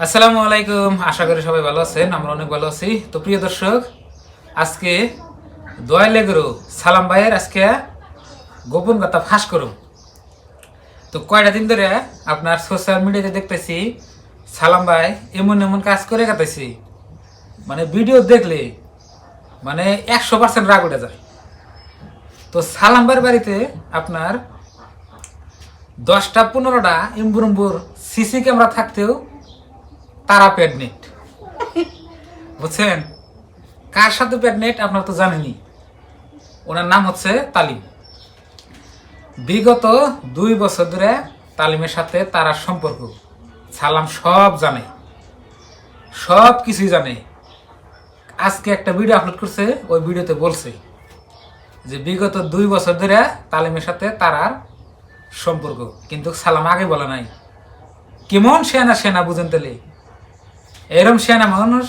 আসসালামু আলাইকুম, আশা করি সবাই ভালো আছেন, আমরা অনেক ভালো আছি। তো প্রিয় দর্শক, আজকে দয়ালে গুরু সালাম ভাইয়ের আজকে গোপন কথা ফাঁস করুন তো কয়টা দিন ধরে আপনার সোশ্যাল মিডিয়াতে দেখতেছি, সালাম ভাই এমন এমন কাজ করে কাটাইছি। মানে ভিডিও দেখলে মানে একশো পার্সেন্ট রাগ উঠে যায়। তো সালাম ভাইয়ের বাড়িতে আপনার দশটা, পনেরোটা ইম্বুর ইম্বুর সিসি ক্যামেরা থাকতেও তারা প্যাডনেট বুঝছেন? কার সাথে প্যাডনেট আপনারা তো জানেনই। ওনার নাম হচ্ছে তালিম। বিগত দুই বছর ধরে তালিমের সাথে তারার সম্পর্ক। সালাম সব জানে। সব কিছুই জানে। আজকে একটা ভিডিও আপলোড করছে, ওই ভিডিওতে বলছে যে বিগত দুই বছর ধরে তালিমের সাথে তারার সম্পর্ক। কিন্তু সালাম আগে বলে নাই। কেমন সেনা সেনা বুঝেন তাহলে? এরম সেনা মানুষ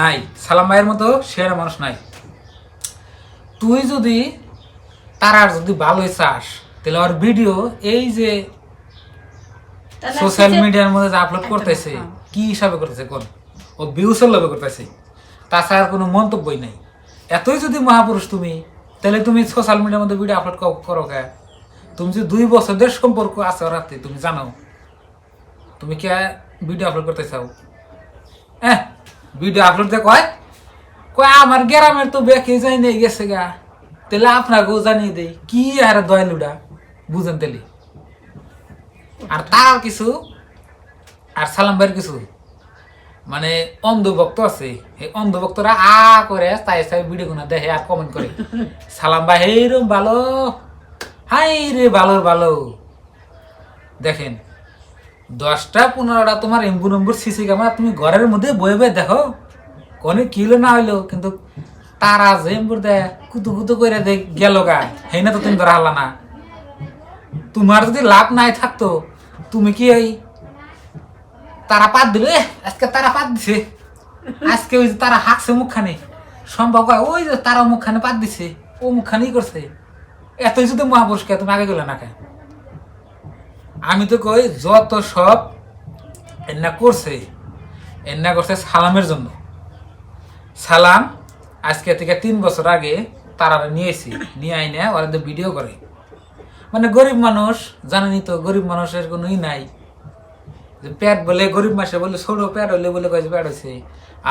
নাই সালাম ভাইয়ের মতো সেনা মানুষ নাই। তুই যদি তারার যদি ভালোই চাস তাহলে ওর ভিডিও এই যে সোশ্যাল মিডিয়ার মধ্যে যে আপলোড করতেছে কি হিসাবে করতেছে কোন? ও ভিউসের লোভে করতেছে। তাছাড়া আর কোনো মন্তব্যই নাই। এতই যদি মহাপুরুষ তুমি তাহলে তুমি সোশ্যাল মিডিয়ার মধ্যে ভিডিও আপলোড করো কে? তুমি যে দুই বছরের সম্পর্ক আছে ওর হাতে তুমি জানো। তুমি কে ভিডিও আপলোড করতে চাও? হ্যাঁ ভিডিও আপলোড দিয়ে কয়? কয়, আমার গ্রামের তো বেঁকে যাই নেই, গেছে গা। তাহলে আপনাকেও জানিয়ে দেই, কি আর দয়ালুডা বুঝেন তাহলে। আর তার কিছু, আর সালাম ভাইয়ের কিছু মানে অন্ধভক্ত আছে, এই অন্ধভক্তরা আ করে তাই তাই ভিডিও গুলো দেখে আর কমেন্ট করে। সালাম ভাই এইরম ভালো, হাই রে ভালোর ভালো। দেখেন দশটা, পনেরোটা তোমার এম্বু নম্বর সিসি ক্যামেরা তুমি ঘরের মধ্যে বয়ে বয়ে দেখো। কোনো কিলো না হইল, কিন্তু তারা যে এম্বুর দেয়, কুতু কুতু করে দেখ গেল গা। হেই না তো তুমি ধরা হারলা না। তোমার যদি লাভ নাই থাকতো, তুমি কি ওই তারা পাত দিল আজকে তারা পাত দিছে। আজকে ওই যে তারা হাঁকছে মুখখানে। সম্ভব ওই যে তারা মুখখানে পাত দিছে। ও মুখখানেই করছে। এতই যদি মহাপুরুষকে তুমি আগে গেলে না কেন? আমি তো কই, যত সব এন্না করছে এন্না করছে সালামের জন্য। সালাম আজকে থেকে তিন বছর আগে তারা নিয়েছি, নিয়ে আইনে ওরা তো ভিডিও করে। মানে গরিব মানুষ জানেনি তো, গরিব মানুষের কোনো ই নাই। যে পেট বলে, গরিব মাসে বলে, ছোট প্যাট হলে বলে কয় প্যাট হয়েছে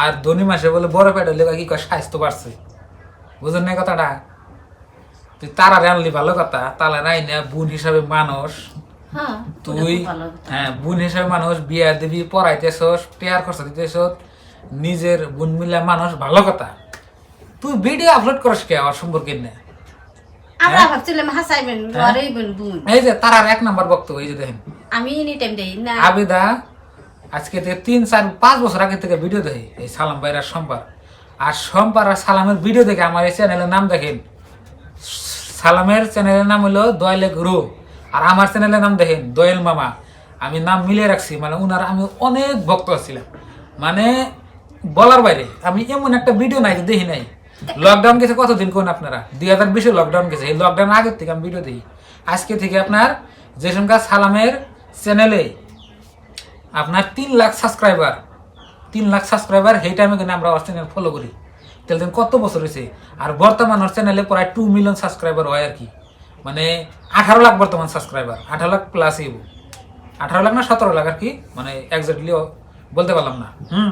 আর ধনী মাসে বলে, বড় প্যাট হলে কয় কি কয় স্বাস্থ্য বাড়ছে। বুঝেন না কথাটা? তুই তারা আনলি ভালো কথা তালা নাই না বোন হিসাবে মানুষ তুই ভালো কথা। হ্যাঁ বোন হিসাবে মানুষ বিয়া দিবি পড়াইতেছ টেয়ার খরচা দিতেছ নিজের বোন মিলা মানুষ ভালো কথা। তুই ভিডিও আপলোড করিস কে আমার সম্পর্কে না আমরা হ্যাঁ? ভাবছিলাম হাসাইবেন হ্যাঁ? আরে বোন বোন। এই যে তারার এক নাম্বার বক্তব্য এই যে দেখেন। আমি এনি টাইম দেই না। আবেদা আজকে থেকে তিন চার পাঁচ বছর আগে থেকে ভিডিও দেখে এই সালাম ভাইরা সোমবার আর সোমবার আর সালামের ভিডিও দেখে আমার এই চ্যানেলের নাম দেখেন। সালামের চ্যানেলের নাম হলো দয়ালে গুরু আর আমার চ্যানেলের নাম দেখেন, দয়াল মামা। আমি নাম মিলিয়ে রাখছি মানে উনার আমি অনেক ভক্ত ছিলাম মানে বলার বাইরে, আমি এমন একটা ভিডিও নাই দেখি নাই। লকডাউন গেছে কতদিন কোন আপনারা? দুই হাজার বিশে লকডাউন গেছে। এই লকডাউন আগের থেকে আমি ভিডিও দিই আজকে থেকে আপনার সংখ্যা সালামের চ্যানেলে আপনার তিন লাখ সাবস্ক্রাইবার তিন লাখ সাবস্ক্রাইবার সেই টাইমে কিন্তু আমরা ওর চ্যানেল ফলো করি। তাহলে কত বছর হয়েছে? আর বর্তমান ওর চ্যানেলে প্রায় টু মিলিয়ন সাবস্ক্রাইবার হয় আর কি। মানে আঠারো লাখ বর্তমান সাবস্ক্রাইবার আঠারো লাখ প্লাস ইব আঠারো লাখ না সতেরো লাখ আর কি? মানে একজাক্টলি বলতে পারলাম না। হুম।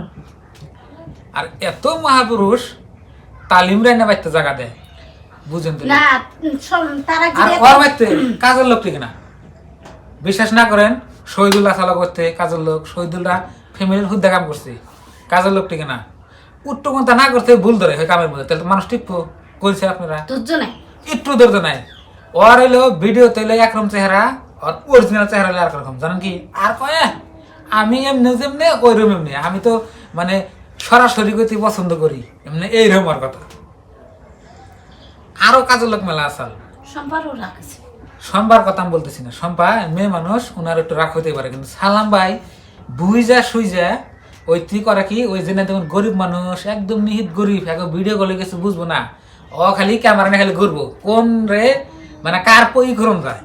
আর এত মহাপুরুষ তালিম রাইনা বাইতে জায়গা দেয়। বুঝেন তো? তারা আর ওর বাইতে কাজের লোক ঠিক না। বিশ্বাস না করেন শহীদুল আসালা করতে কাজের লোক শহীদুলরা ফ্যামিলির হুদ্দা কাম করছে। কাজের লোক ঠিক না। উত্তরকন্থা না করতে ভুল ধরে হয় কামের মধ্যে তাহলে মানুষ ঠিক কইছে আপনারা? একটু ধরতে নাই। ওর হইল ভিডিও তৈলে একরকম চেহারা আর অরিজিনাল চেহারা হলো একরকম জানেন কি? আর কয় আমি এমনি যেমনি ওই রকম এমনি। আমি তো মানে সরাসরি করতে পছন্দ করি। এমনি এইরকম আর কথা। আরও কাজের লোক মেলা আসাল সম্পারও রাখছে সোমবার কথা আমি বলতেছি না। সম্পা মেয়ে মানুষ ওনার একটু রাগ হইতে পারে কিন্তু সালাম ভাই বুই যা শুই যা ওই তুই করে কি? ওই জেনে দেখুন গরিব মানুষ একদম নিহিত গরিব। এখন ভিডিও কলে কিছু বুঝব না। ও খালি ক্যামেরা নিয়ে খালি ঘুরবো। কোন রে মানে কার পই ঘুরন যায়?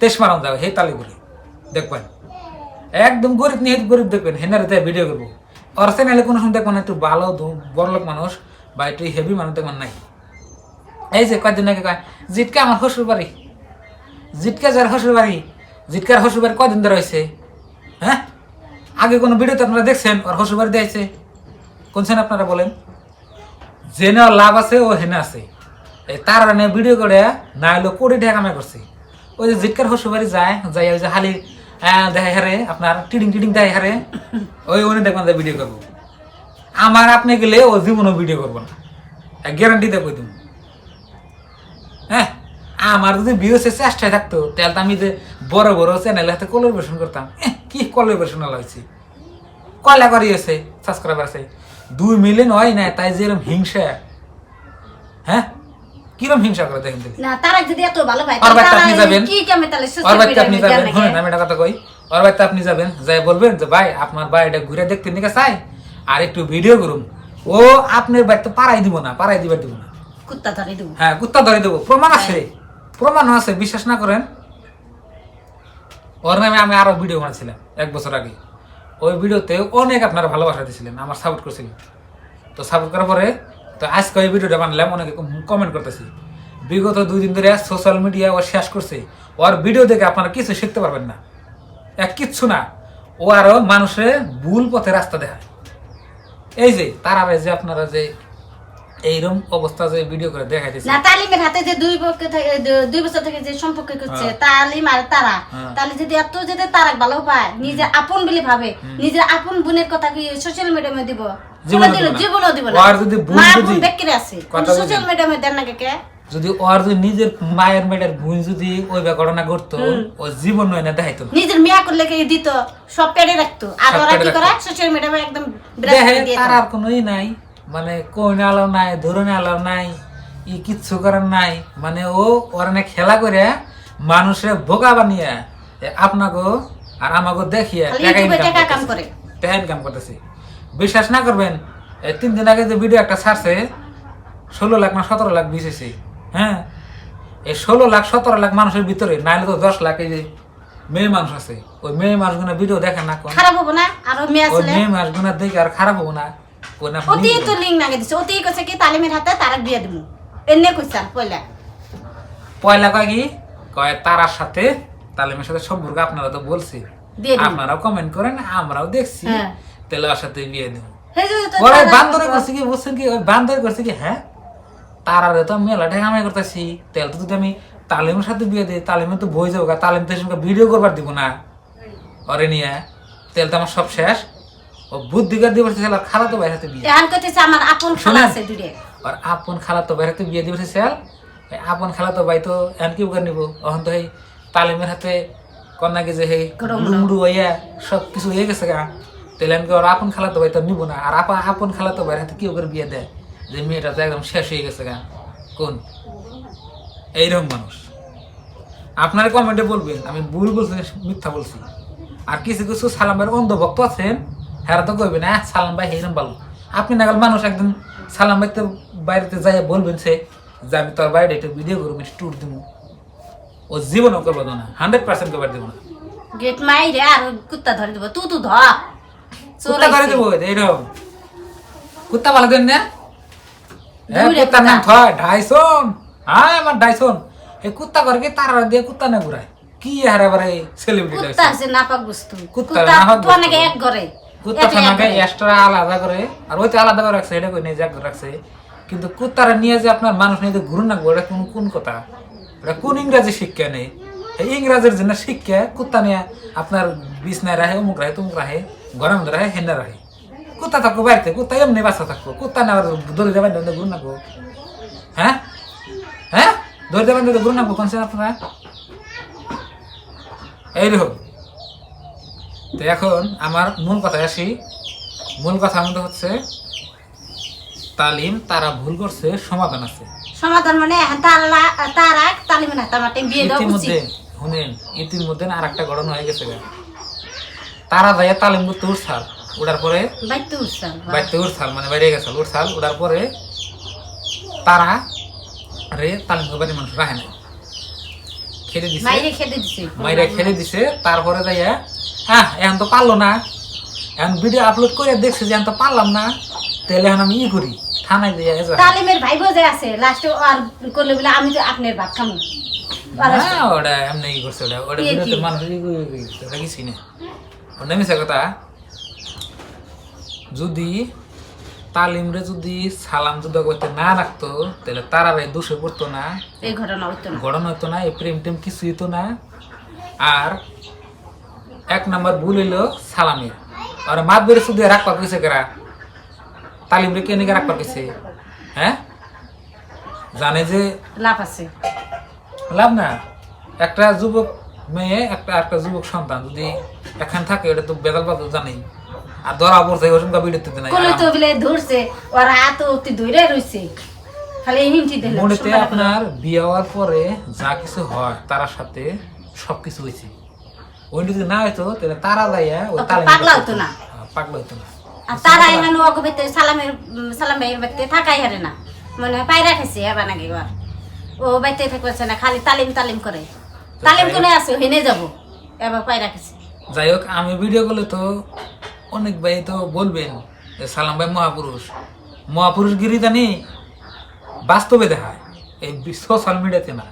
তেস মারন যায় হে তালি ঘুরে দেখবেন? একদম গরিব নিয়ে গরিব দেখবেন, হেনারে ভিডিও করব। ওর চ্যানেলে কোনো সময় দেখবেন একটু ভালো বড় লোক মানুষ বা একটু হেভি মানুষ দেখবেন নাই। এই যে কয়দিন আগে কয় জিটকা আমার শ্বশুর বাড়ি। জিটকা যার শ্বশুর বাড়ি জিটকার শ্বশুর বাড়ি কয়দিন ধরে হয়েছে? হ্যাঁ? আগে কোনো ভিডিওতে আপনারা দেখছেন, ওর শ্বশুর বাড়ি দিয়েছে কোনছেন আপনারা বলেন? জেনে লাভ আছে, ও হেনে আছে। এই তার নিয়ে ভিডিও করে, না হলো কোটি টাকা কামাই করছে। ওই যে জিটকার শ্বশুর বাড়ি যায় যাই ওই যে হালি দেখাই হারে, আপনার টিডিং টিডিং দেখাই হারে, ওই উনি দেখবেন যে ভিডিও করব। আমার আপনি গেলে ও জীবনও ভিডিও করব না। গ্যারান্টি দেবো তুমি হ্যাঁ আমার যদি ভিউসে চেষ্টায় থাকতো, তাহলে তো আমি যে বড় বড় চ্যানেল হাতে কোলাবোরেশন করতাম। কি কোলাবোরেশন হয়েছে? কয়লা করি আছে সাবস্ক্রাইবার আছে। দুই মিলিয়ন হয় না তাই যে এরকম হিংসা। হ্যাঁ? কিরম হিংসা করে দেখেন না তারা যদি এত ভালো আর আপনি যাবেন? কি কেমন তাহলে আপনি যাবেন? শুনেন আমি একটা কথা কই। আপনি যাবেন যাই বলবেন যে ভাই আপনার বাড়িটা ঘুরে দেখতে নিকে চাই আর একটু ভিডিও করুন। ও আপনার বাড়িতে পাড়াই দিব না পাড়াই দিবার দিব না। কুত্তা ধরে দেবো। হ্যাঁ কুত্তা ধরে দেবো। প্রমাণ আছে প্রমাণ আছে বিশ্বাস না করেন। ওর নামে আমি আরও ভিডিও বানাচ্ছিলাম এক বছর আগে। ওই ভিডিওতে অনেক আপনারা ভালোবাসা দিয়েছিলেন আমার সাপোর্ট করছিলেন। তো সাপোর্ট করার পরে তো আজকে ওই ভিডিওটা বানালাম অনেকে কমেন্ট করতেছি। বিগত দুই দিন ধরে সোশ্যাল মিডিয়া ও শেষ করছে। ওর ভিডিও দেখে আপনারা কিছু শিখতে পারবেন না। এক কিচ্ছু না। ও আরও মানুষের ভুল পথে রাস্তা দেখায়। এই যে তারা যে আপনারা যে এইরকম অবস্থা যে ভিডিও করে দেখাইতেছে। না তালিমের হাতে যে দুই পক্ষে থেকে দুই বছর থেকে যে সম্পর্ক করছে হ্যাঁ। তালিম আর তারা। হ্যাঁ। তাহলে যদি এত যদি তারা ভালো পায় নিজের আপন বলে ভাবে নিজের আপন বোনের কথা কি সোশ্যাল মিডিয়ামে দিব? যদি দেন না কে ওর যদি নিজের মায়ের মেয়েটার ভুল যদি ওই ঘটনা ঘটতো ও জীবন নয় না দেখাইতো নিজের মেয়া করলে কি দিত? সব পেড়ে রাখতো। আর ওরা কি করে একদম তার আর কোনোই নাই। মানে কইনে আলো নাই ধরনে আলো নাই ই কিচ্ছু করার নাই। মানে ও ওর না খেলা করে মানুষের বোকা বানিয়ে আপনাকে আর আমাকে দেখিয়ে টাকা ইনকাম কাম করতেছে। বিশ্বাস না করবেন এই তিন দিন আগে যে ভিডিও একটা ছাড়ছে ষোলো লাখ না সতেরো লাখ ভিউজ হ্যাঁ? এই ষোলো লাখ সতেরো লাখ মানুষের ভিতরে নাইলে তো দশ লাখ এই যে মেয়ে মানুষ আছে ওই মেয়ে মানুষগুলো ভিডিও দেখে না খারাপ হব না? আরও মেয়ে আসলে। মেয়ে মানুষগুলো দেখে আর খারাপ হব না। অতি তো লিঙ্ক নাগে দিছে। অতি কইছে কি তালিমের হাতে তারা বিয়ে দিব এনে কইছা পয়লা। পয়লা কয় কি? কয় তারার সাথে তালিমের সাথে সম্পর্ক আপনারা তো বলছি। দিয়ে আপনারাও কমেন্ট করেন আমরাও দেখছি। ওর সাথে বিয়ে দেবো। সেই ওরা বান্দরে করছে কি বুঝছেন কি? ওই বান্দরে করছে কি? হ্যাঁ? তো মেলা করতেছি। তেল তো যদি আমি তালিমের সাথে বিয়ে দিই তালিমে তো বই যাব তালিম তো সঙ্গে ভিডিও করবার দিব না। নিয়ে তেল তো আমার সব শেষ। ও বুদ্ধি করে দিবস খালা তো বাইরে হাতে বিয়ে। এখন কইতেছে আমার আপন খালা আছে দুইটা আর আপন খালা তো বাইরে বিয়ে দিবসে সেল আপন খালা তো ভাই তো এন কি করে নিব? অহন তো এই তালিমের হাতে কন্যাকে যে হে লুমড়ু হইয়া সব কিছু হয়ে গেছে গা। তাহলে এনকে ওর আপন খালা তো ভাই তো নিব না? আর আপন আপন খালা তো বাইরে হাতে কি করে বিয়ে দেয়? যে মেয়েটা তো একদম শেষ হয়ে গেছে গা। কোন? এইরকম মানুষ। আপনারা কমেন্টে বলবেন আমি ভুল বলছি মিথ্যা বলছি আর কিছু কিছু সালাম ভাইয়ের অন্ধভক্ত আছেন হেরা তো কইবে না "আহ, সালাম ভাই হেরম ভালো। আপনি নাগাল মানুষ একদিন সালাম ভাই তো বাইরেতে যাই বলবেন সে যে আমি তোর বাইরে একটু ভিডিও করব একটু ট্যুর দিব ও জীবনও করব না হান্ড্রেড পার্সেন্ট করবার দেবো না। গেট মাইরে আর কুত্তা ধরে দিব। তুই তো ধর। কুত্তা ধরে দেবো এইরকম কুত্তা ভালো দেন না। হ্যাঁ কুত্তার নাম। থয় ডাইসন হ্যাঁ আমার ডাইসন এই কুত্তা করে কি তারা দিয়ে কুত্তা না ঘুরায়? কি হারে বারে সেলিব্রিটি কুত্তা আছে নাপাক বস্তু। কুত্তা নাপাক তো বস্তু। এক ঘরে। কুত্তা থানাকে এক্সট্রা আলাদা করে। আর ওইটা আলাদা করে রাখছে এটা কই রাখছে। কিন্তু কুত্তারা নিয়ে যে আপনার মানুষ নিয়ে যে ঘুরুন না এটা কোন কোন কথা? এটা কোন ইংরাজি শিক্ষা নেই? এই ইংরাজির জন্য শিক্ষা কুত্তা নিয়ে আপনার বিছনায় রাহে অমুক রাহে তমুক রাহে গরম হেন্ডা থাকব বাড়িতে কুত্তা এমনি থাকব। কুত্তা না আবার দড়ি দেবেন ঘুরুন না গো হ্যাঁ? হ্যাঁ? দড়ি দেবেন ঘুরুন না গো কোন আপনারা? এইরকম তো এখন আমার মূল কথায় আসি। মূল কথা আমাদের হচ্ছে তালিম তারা ভুল করছে সমাধান আছে। সমাধান মানে এখন তারা তারা তালিমের হাতে আমার বিয়ে দেওয়া ইতিমধ্যে উচিত। শুনেন ইতিমধ্যে আর একটা ঘটনা হয়ে গেছে। তারা যাইয়া তালিম করতে উঠছাল উঠার পরে বাইতে উঠছাল মানে বাইরে গেছাল উঠছাল উঠার পরে তারা রে তালিম বাড়ির মানুষ রাখে না খেতে দিছে। মাইরে খেতে দিছে মাইরা খেলে দিছে তারপরে যাইয়া হ্যাঁ এখন তো পারল না। এখন ভিডিও আপলোড করে দেখছে যে এখন তো পারলাম না। তাহলে এখন আমি ই করি থানায় দিয়ে তালিমের ভাই বোঝে আছে লাস্টে আর করলে বলে আমি তো আপনার ভাত খামো। ওটা এমনি করছে ওটা ওটা মানুষ ওটা কিছুই না। ওটা মিশা কথা? যদি তালিমরে যদি সালাম যুদ্ধ করতে না রাখতো তাহলে তারারাই দোষে পড়তো না। এই ঘটনা হইতো না। গড়ন হতো না এই প্রেম টেম কিছু হতো না। আর এক নাম্বার ভুল হইল সালামের। আর মাত বেড়ে শুধু রাখবার কইছে কেরা? তালিম রে কেনে রাখবার কইছে? হ্যাঁ? জানে যে লাভ আছে। লাভ না। একটা যুবক মেয়ে একটা একটা যুবক সন্তান যদি এখানে থাকে এটা তো বেদাল বাদল জানেই। আর ধরা পড়ছে ওরকম বিরতি নাই। কোলে তো বলে ধরছে ওর হাত অতি ধরে রইছে। খালি হিন্টি দিলে মনেতে আপনার বিয়ে হওয়ার পরে যা কিছু হয় তার সাথে সবকিছু হয়েছে ওই যদি না হইতো তাহলে তারা যাইয়া ওই তালিম পাগলা। হতো না। হ্যাঁ, পাগলা হতো না। আর তারা এখানে অগ বেতে সালামের সালাম ভাইয়ের বাড়িতে থাকাই হারে না। মানে পাই রাখেছে এবার নাকি ও বাড়িতে থাকবে না খালি তালিম তালিম করে। তালিম কোনে আছে? হেনে যাব। এবার পাই রাখেছে। যাই হোক আমি ভিডিও করলে তো অনেক ভাই তো বলবেন যে সালাম ভাই মহাপুরুষ। মহাপুরুষ গিরি জানি বাস্তবে দেখায়। এই সোশ্যাল মিডিয়াতে না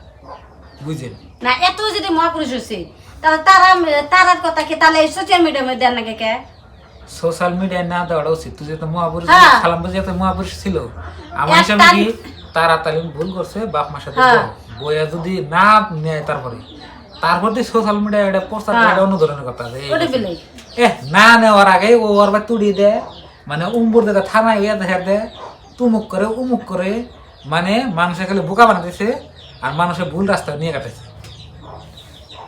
বুঝেন? না এত যদি মহাপুরুষ হচ্ছে তাহলে তারা তারার কথা কি তাহলে সোশ্যাল মিডিয়ার মধ্যে নাকি কে সোশ্যাল মিডিয়ায় না দেওয়াটা উচিত। তুই যেহেতু মহাপুরুষ হ্যাঁ। সালাম ভাই যেহেতু মহাপুরুষ ছিল আমার হিসাবে কি তারা তালিম ভুল করছে বাপ মার সাথে হ্যাঁ। বইয়া যদি না নেয় তারপরে? তারপর দিয়ে সোশ্যাল মিডিয়া এটা প্রচার হ্যাঁ। এটা অন্য ধরনের কথা এ না নেওয়ার আগে ও ওর বা তুড়ি দে মানে উম্বুর দেয় থানায় ইয়ে দেখা দে তুমুক করে উমুক করে মানে মানুষের খালি বোকা বানাতেছে আর মানুষের ভুল রাস্তা নিয়ে কাটেছে।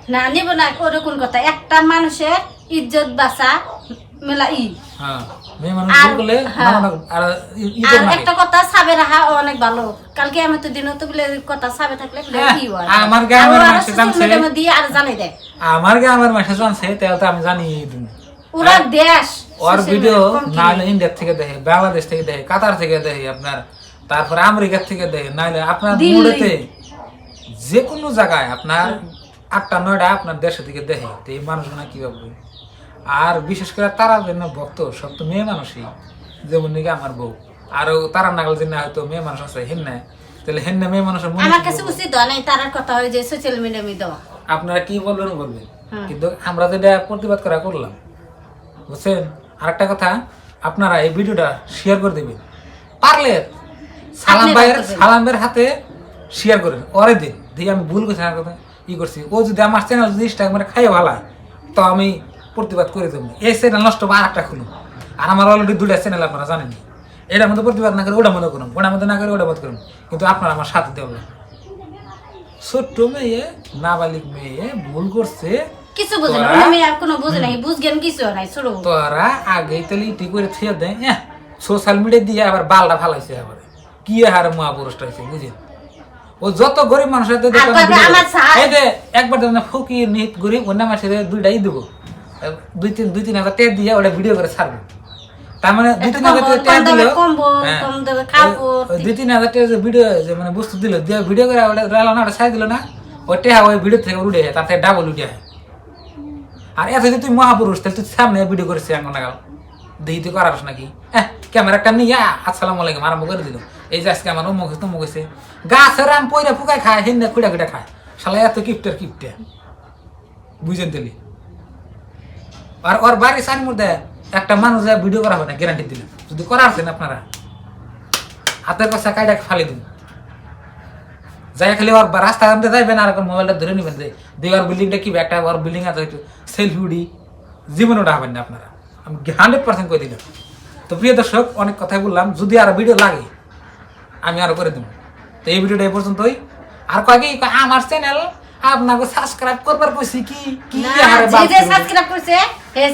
না নিব না ওরকম কথা। একটা মানুষের ইজ্জত বাঁচা মেলা ই। হ্যাঁ মানুষ হ্যাঁ। না না, আর ই- ই আর করে না। একটা কথা সাবে রাখা অনেক ভালো। কালকে আমি তো দিন তো বলে কথা সাবে থাকলে বলে হ্যাঁ, কি আমার গ্রামের আর ওরা মানুষে social জানছে। media আর জানাই দেয়। আমার গ্রামের মাসে জানছে তাহলে তো আমি জানি ওরা দেশ ওর ভিডিও media কম না কিনে। হলে ইন্ডিয়া থেকে দেখে বাংলাদেশ থেকে দেখে কাতার থেকে দেখে আপনার তারপরে আমেরিকা থেকে দেখে নাহলে আপনার। মুড়েতে যে কোনো জায়গায় আপনার আটটা নয়টা আপনার দেশে থেকে দেখে তো এই মানুষগুলো কি ভাববে? আর বিশেষ করে তারা জন্য ভক্ত সব তো মেয়ে মানুষই। যেমন নাকি আমার বউ। আর তারা নাগাল যে না হয়তো মেয়ে মানুষ আছে হেন্না তাহলে হেন্না মেয়ে মানুষের মনে আমার কাছে উচিত হয় নাই তার কথা হয় যে সোশ্যাল মিডিয়া দেওয়া। আপনারা কি বলবেন বলবেন? কিন্তু আমরা যেটা প্রতিবাদ করা করলাম বুঝছেন? আরেকটা কথা আপনারা এই ভিডিওটা শেয়ার করে দেবেন। পারলে সালাম ভাইয়ের করবেন। সালাম ভাইয়ের হাতে শেয়ার করেন। ওরে দিন দিয়ে আমি ভুল করছি কথা ই করছি। ও যদি আমার চ্যানেল যদি ইনস্টাগ্রামে খাইয়ে ভালো তো আমি প্রতিবাদ করে দেবো। এই চ্যানেল নষ্ট বা আরেকটা খুলুন আর আমার অলরেডি দুটা চ্যানেল আপনারা জানেন। এটার মধ্যে প্রতিবাদ না করে ওটার মধ্যে করুন ওটার মধ্যে না করে ওটার মধ্যে করুন কিন্তু আপনারা আমার সাথে দেবেন ছোট্ট মেয়ে নাবালিক মেয়ে ভুল করছে। কিছু বুঝে না আমি আর কোনো বুঝে নাই বুঝ কিছু নাই ছোট তোরা আগে করে থিয়ে হ্যাঁ সোশ্যাল মিডিয়া দিয়ে আবার বালটা ফালাইছে আবার। কি হারে মহাপুরুষটা হয়েছে বুঝেন? ও যত গরিব মানুষের একবার দেখলাম ফকির নিহিত গরিব অন্য দুইটাই দেবো। দুই তিন দুই তিন হাজার টাকা দিয়ে ওটা ভিডিও করে ছাড়বো। তার মানে দুই তিন হাজার টাকা দিল। হ্যাঁ। দুই তিন হাজার টাকা ভিডিও মানে বস্তু দিল দিয়ে ভিডিও করে ওটা রাখল না ওটা ছাড় দিল না। ওই টেহা ওই ভিডিও থেকে উঠে যায়, তার থেকে ডাবল উঠে যায়। আর এত যদি তুই মহাপুরুষ তাহলে তুই সামনে ভিডিও করেছিস এখন নাগাল। দেখি তুই করাস নাকি? হ্যাঁ ক্যামেরা একটা নিয়ে আসসালাম আলাইকুম আরম্ভ করে দিল। এই যে আজকে আমার অমুক তমুক হয়েছে গাছের আম পয়রা ফুকায় খায় হিন্দা খুঁড়া খুঁড়া খায়। শালা এত কিপটার কিপটে। বুঝেন তেলি আর ওর বাড়ির সাইড মধ্যে একটা মানুষ ভিডিও করা হবে না গ্যারান্টি দিল যদি করা আছেন আপনারা হাতের কাছে কাইডা ফালি দিন। যাই খালি ওর রাস্তা আনতে যাইবেন আর মোবাইলটা ধরে নেবেন যে দেওয়ার বিল্ডিংটা কি একটা ওর বিল্ডিং আছে সেলফি উডি জীবনে ওটা হবেন না আপনারা। আমি হান্ড্রেড পার্সেন্ট করে দিলাম। তো প্রিয় দর্শক অনেক কথাই বললাম যদি আর ভিডিও লাগে আমি আরও করে দেবো। তো এই ভিডিওটা এই পর্যন্তই। আর কয় কি কয়, আমার চ্যানেল আপনাকে সাবস্ক্রাইব করবার কইছি কি? কি আরে বাপ যে সাবস্ক্রাইব করছে হে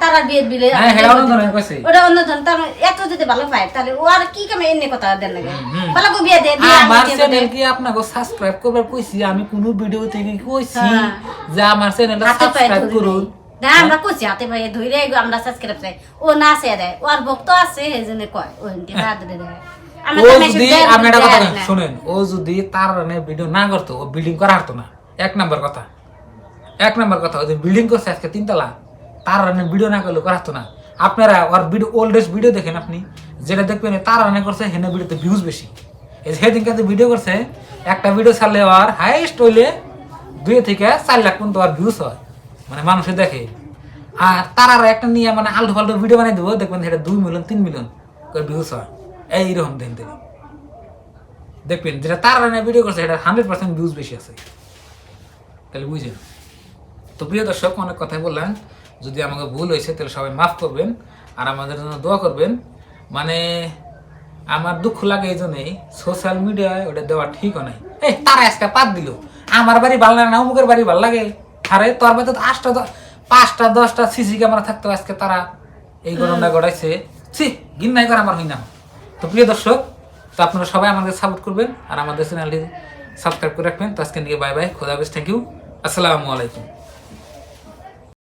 তারা বিয়ে বিলে হ্যাঁ, হেটা অন্য ধরনের কইছে। ওটা অন্য ধরনের তার মানে এত যদি ভালো পায় তাহলে ও আর কি কামে এনে কথা দেন হুম। ভালো করে বিয়ে দে আমার চ্যানেল কি আপনাকে সাবস্ক্রাইব করবার কইছি? আমি কোন ভিডিও থেকে কইছি হ্যাঁ। যে আমার চ্যানেলটা সাবস্ক্রাইব করুন। না আমরা কইছি হাতে পায়ে ধরে আমরা সাবস্ক্রাইব চাই। ও না সে দেয় ও আর ভক্ত আছে সেই জন্য কয় ও হিন্দি হাত ধরে দেয় ও যদি আপনি একটা কথা শুনেন ও যদি তার ভিডিও না করতো ও বিল্ডিং করা হতো না। এক নাম্বার কথা। এক নাম্বার কথা ওই বিল্ডিং করছে আজকে তিনতলা। তার রানে ভিডিও না করলে করাতো না। আপনারা ওর ভিডিও ওল্ডেস্ট ভিডিও দেখেন আপনি? যেটা দেখবেন তার রানে করছে, হেনে ভিডিওতে ভিউজ বেশি। এই যে সেদিনকে যে ভিডিও করছে, একটা ভিডিও ছাড়লে আর হাইস্ট হইলে দুই থেকে চার লাখ পর্যন্ত আর ভিউজ হয়। মানে মানুষে দেখে। আর তার আর একটা নিয়ে মানে আলটু ফালতু ভিডিও বানিয়ে দেবো, দেখবেন সেটা দুই মিলিয়ন তিন মিলিয়ন করে ভিউজ হয়। এইরকম থেকে দেখবেন, যেটা তার ভিডিও করছে, সেটা হান্ড্রেড পার্সেন্ট ভিউজ বেশি আছে। তাহলে বুঝেন। তো প্রিয় দর্শক অনেক কথাই বললেন। যদি আমাকে ভুল হয়েছে তাহলে সবাই মাফ করবেন আর আমাদের জন্য দোয়া করবেন। মানে আমার দুঃখ লাগে এই জন্যই সোশ্যাল মিডিয়ায় ওটা দেওয়া ঠিকও নাই। এই তারা আজকে পাত দিল। আমার বাড়ি ভালো লাগে না অমুকের বাড়ি ভালো লাগে। আরে তোর বাড়িতে তো আটটা পাঁচটা দশটা সিসি ক্যামেরা থাকতো আজকে তারা। এই ঘটনা ঘটাইছে। ছি গিন্নাই করে আমার হই না তো প্রিয় দর্শক তো আপনারা সবাই আমাদের সাপোর্ট করবেন আর আমাদের চ্যানেলটি সাবস্ক্রাইব করে রাখবেন। তো আজকে নিয়ে বাই বাই খোদা হাফেজ থ্যাংক ইউ আসসালামু আলাইকুম।